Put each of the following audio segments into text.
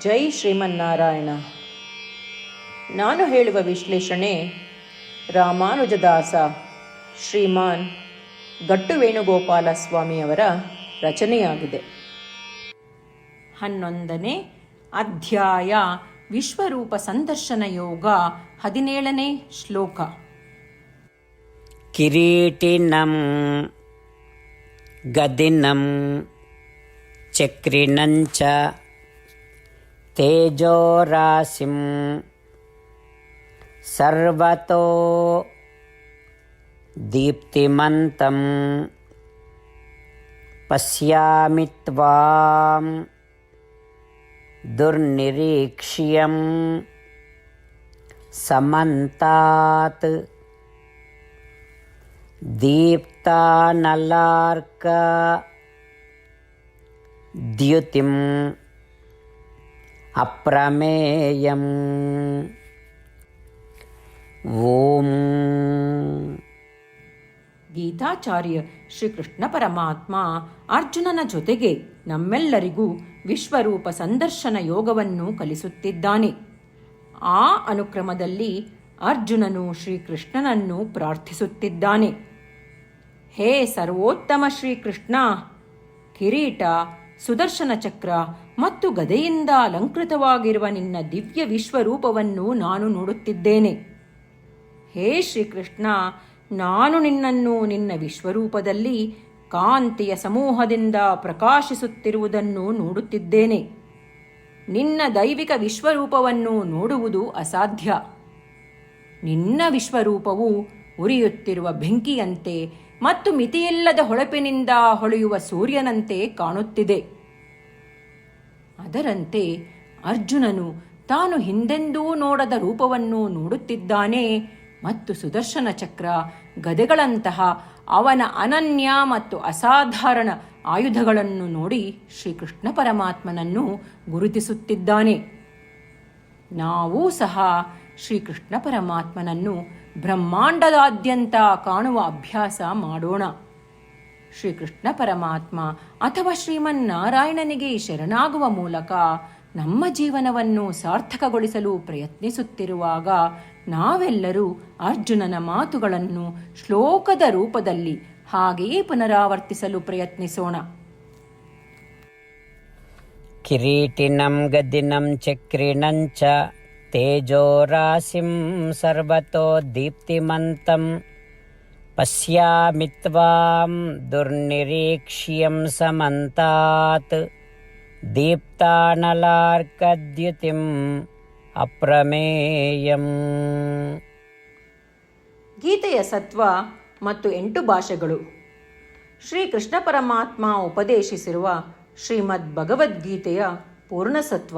ಜೈ ಶ್ರೀಮನ್ನಾರಾಯಣ. ನಾನು ಹೇಳುವ ವಿಶ್ಲೇಷಣೆ ರಾಮಾನುಜದಾಸ ಶ್ರೀಮಾನ್ ಗಟ್ಟು ವೇಣುಗೋಪಾಲ ಸ್ವಾಮಿಯವರ ರಚನೆಯಾಗಿದೆ. ಹನ್ನೊಂದನೇ ಅಧ್ಯಾಯ ವಿಶ್ವರೂಪ ಸಂದರ್ಶನ ಯೋಗ ಹದಿನೇಳನೇ ಶ್ಲೋಕ. ಕಿರೀಟಿನಂ, ಗದಿನಂ, ಚಕ್ರಿನಂಚ तेजोराशिं सर्वतो दीप्तिमन्तं पश्यामि त्वां दुर्निरीक्ष्यं समन्तात् दीप्तानलार्क द्युतिम् अप्रमेयम् ॐ ಗೀತಾಚಾರ್ಯ ಶ್ರೀಕೃಷ್ಣ ಪರಮಾತ್ಮ ಅರ್ಜುನನ ಜೊತೆಗೆ ನಮ್ಮೆಲ್ಲರಿಗೂ ವಿಶ್ವರೂಪ ಸಂದರ್ಶನ ಯೋಗವನ್ನು ಕಲಿಸುತ್ತಿದ್ದಾನೆ ಆ ಅನುಕ್ರಮದಲ್ಲಿ ಅರ್ಜುನನು ಶ್ರೀಕೃಷ್ಣನನ್ನು ಪ್ರಾರ್ಥಿಸುತ್ತಿದ್ದಾನೆ ಹೇ ಸರ್ವೋತ್ತಮ ಶ್ರೀಕೃಷ್ಣ ಕಿರೀಟ ಸುದರ್ಶನ ಚಕ್ರ ಮತ್ತು ಗದೆಯಿಂದ ಅಲಂಕೃತವಾಗಿರುವ ನಿನ್ನ ದಿವ್ಯ ವಿಶ್ವರೂಪವನ್ನು ನಾನು ನೋಡುತ್ತಿದ್ದೇನೆ. ಹೇ ಶ್ರೀಕೃಷ್ಣ, ನಾನು ನಿನ್ನನ್ನು ನಿನ್ನ ವಿಶ್ವರೂಪದಲ್ಲಿ ಕಾಂತಿಯ ಸಮೂಹದಿಂದ ಪ್ರಕಾಶಿಸುತ್ತಿರುವುದನ್ನು ನೋಡುತ್ತಿದ್ದೇನೆ. ನಿನ್ನ ದೈವಿಕ ವಿಶ್ವರೂಪವನ್ನು ನೋಡುವುದು ಅಸಾಧ್ಯ. ನಿನ್ನ ವಿಶ್ವರೂಪವು ಉರಿಯುತ್ತಿರುವ ಬೆಂಕಿಯಂತೆ ಮತ್ತು ಮಿತಿಯಿಲ್ಲದ ಹೊಳಪಿನಿಂದ ಹೊಳೆಯುವ ಸೂರ್ಯನಂತೆ ಕಾಣುತ್ತಿದೆ. ಅದರಂತೆ ಅರ್ಜುನನು ತಾನು ಹಿಂದೆಂದೂ ನೋಡದ ರೂಪವನ್ನು ನೋಡುತ್ತಿದ್ದಾನೆ ಮತ್ತು ಸುದರ್ಶನ ಚಕ್ರ ಗದೆಗಳಂತಹ ಅವನ ಅನನ್ಯ ಮತ್ತು ಅಸಾಧಾರಣ ಆಯುಧಗಳನ್ನು ನೋಡಿ ಶ್ರೀಕೃಷ್ಣ ಪರಮಾತ್ಮನನ್ನು ಗುರುತಿಸುತ್ತಿದ್ದಾನೆ. ನಾವೂ ಸಹ ಶ್ರೀಕೃಷ್ಣ ಪರಮಾತ್ಮನನ್ನು ಬ್ರಹ್ಮಾಂಡದಾದ್ಯಂತ ಕಾಣುವ ಅಭ್ಯಾಸ ಮಾಡೋಣ. ಶ್ರೀಕೃಷ್ಣ ಪರಮಾತ್ಮ ಅಥವಾ ಶ್ರೀಮನ್ನಾರಾಯಣನಿಗೆ ಶರಣಾಗುವ ಮೂಲಕ ನಮ್ಮ ಜೀವನವನ್ನು ಸಾರ್ಥಕಗೊಳಿಸಲು ಪ್ರಯತ್ನಿಸುತ್ತಿರುವಾಗ ನಾವೆಲ್ಲರೂ ಅರ್ಜುನನ ಮಾತುಗಳನ್ನು ಶ್ಲೋಕದ ರೂಪದಲ್ಲಿ ಹಾಗೆಯೇ ಪುನರಾವರ್ತಿಸಲು ಪ್ರಯತ್ನಿಸೋಣ. ಕಿರೀಟಿನಂ ಗದಿನಂ ಚಕ್ರಿಣಂಚ तेजोराशिं सर्वतो दीप्तिमन्तं पश्यामि त्वां दुर्निरीक्ष्यं समन्तात् दीप्तानलार्कद्युतिम् अप्रमेयम् ಗೀತೆಯ ಸತ್ವ ಮತ್ತು ಎಂಟು ಭಾಷೆಗಳು ಶ್ರೀಕೃಷ್ಣ ಪರಮಾತ್ಮ ಉಪದೇಶಿಸಿರುವ ಶ್ರೀಮದ್ ಭಗವದ್ಗೀತೆಯ ಪೂರ್ಣಸತ್ವ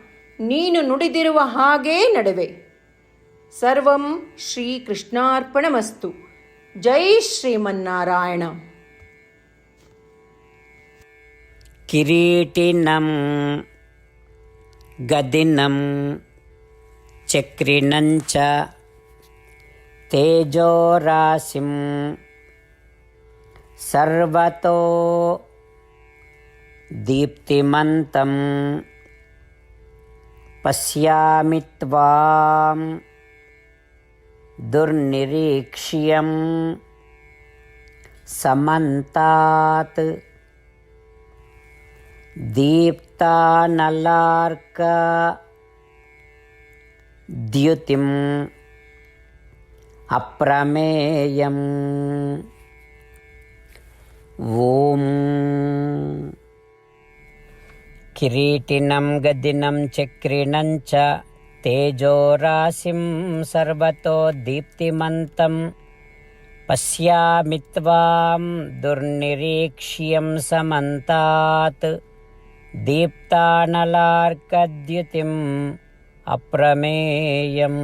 ನೀನು ನುಡಿದಿರುವ ಹಾಗೇ ನಡುವೆ. ಸರ್ವಂ ಶ್ರೀಕೃಷ್ಣಾರ್ಪಣಮಸ್ತು. ಜೈ ಶ್ರೀಮನ್ನಾರಾಯಣ. ಕಿರೀಟಿನಂ ಗದಿನಂ ಚಕ್ರಿಣಂಚ ತೇಜೋರಾಶಿಂ ಸರ್ವತೋ ದೀಪ್ತಿಮಂತಂ. पश्यामि त्वां दुर्निरीक्ष्यं समन्तात् दीप्तानलार्का द्युतिम् अप्रमेयम् ॐ किरीटिनं गदिनं चक्रिणं च तेजोराशिं सर्वतो दीप्तिमन्तं पश्यामि त्वां दुर्निरीक्ष्यं समन्तात् दीप्तानलार्कद्युतिम् अप्रमेयम्